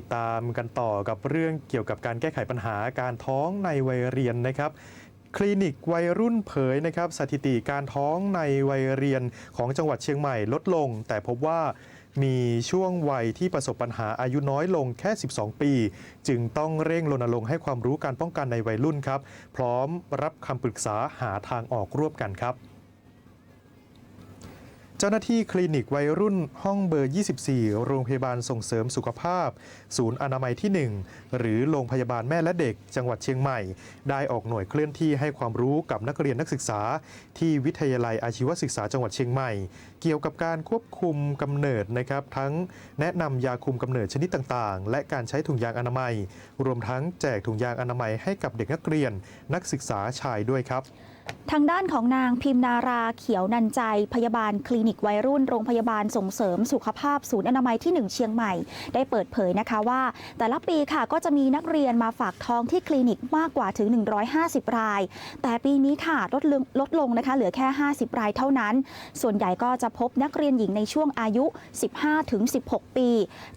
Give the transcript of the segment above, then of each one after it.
ติดตามกันต่อกับเรื่องเกี่ยวกับการแก้ไขปัญหาการท้องในวัยเรียนนะครับ คลินิกวัยรุ่นเผยนะครับ สถิติการท้องในวัยเรียนของจังหวัดเชียงใหม่ลดลง แต่พบว่ามีช่วงวัยที่ประสบปัญหาอายุน้อยลงแค่ 12 ปี จึงต้องเร่งรณรงค์ให้ความรู้การป้องกันในวัยรุ่นครับ พร้อมรับคำปรึกษาหาทางออกร่วมกันครับ จ้าหน้าที่คลินิกวัยรุ่นห้องเบอร์ 24 โรงพยาบาลส่งเสริมสุขภาพ ศูนย์อนามัยที่ 1 หรือโรงพยาบาลแม่และเด็ก จังหวัดเชียงใหม่ ได้ออกหน่วยเคลื่อนที่ให้ความรู้กับนักเรียนนักศึกษา ที่วิทยาลัยอาชีวศึกษาจังหวัดเชียงใหม่ เกี่ยวกับการควบคุมกำเนิดนะครับ ทั้งแนะนำยาคุมกำเนิดชนิดต่างๆ และการใช้ถุงยางอนามัย รวมทั้งแจกถุงยางอนามัยให้กับเด็กนักเรียนนักศึกษาชายด้วยครับ ทางด้านของนางพิมนาราเขียวนันใจ พยาบาลคลินิกวัยรุ่นโรงพยาบาลส่งเสริมสุขภาพศูนย์อนามัยที่ 1 เชียงใหม่ ได้เปิดเผยนะคะว่า แต่ละปีค่ะก็จะมีนักเรียนมาฝากท้องที่คลินิกมากกว่าถึง 150 ราย แต่ปีนี้ค่ะลดลงลดลงนะคะเหลือแค่ 50 รายเท่านั้น ส่วนใหญ่ก็จะพบนักเรียนหญิงในช่วงอายุ 15-16 ปี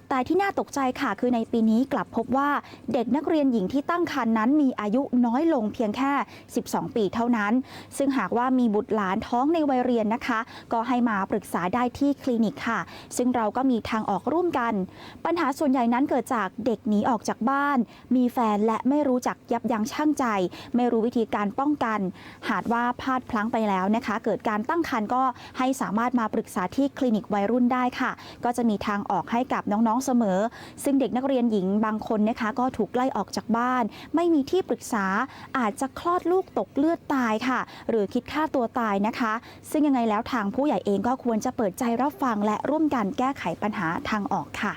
แต่ที่น่าตกใจค่ะคือในปีนี้กลับพบว่าเด็กนักเรียนหญิงที่ตั้งครรภ์นั้นมีอายุน้อยลงเพียงแค่ 12 ปีเท่านั้นซึ่งหากว่ามีบุตรหลานท้องในวัยเรียนนะคะ ก็ให้มาปรึกษาได้ที่คลินิกค่ะ ซึ่งเราก็มีทางออกร่วมกัน ปัญหาส่วนใหญ่นั้นเกิดจากเด็กหนีออกจากบ้าน มีแฟนและไม่รู้จักยับยั้งชั่งใจ ไม่รู้วิธีการป้องกัน หากว่าพลาดพลั้งไปแล้วนะคะ เกิดการตั้งครรภ์ก็ให้สามารถมาปรึกษาที่คลินิกวัยรุ่นได้ค่ะ ก็จะมีทางออกให้กับน้องๆเสมอ ซึ่งเด็กนักเรียนหญิงบางคนนะคะ ก็ถูกไล่ออกจากบ้าน ไม่มีที่ปรึกษาอาจจะคลอดลูกตกเลือดตายค่ะค่ะ หรือคิดฆ่าตัวตายนะคะ ซึ่งยังไงแล้วทางผู้ใหญ่เองก็ควรจะเปิดใจรับฟังและร่วมกันแก้ไขปัญหาทางออกค่ะ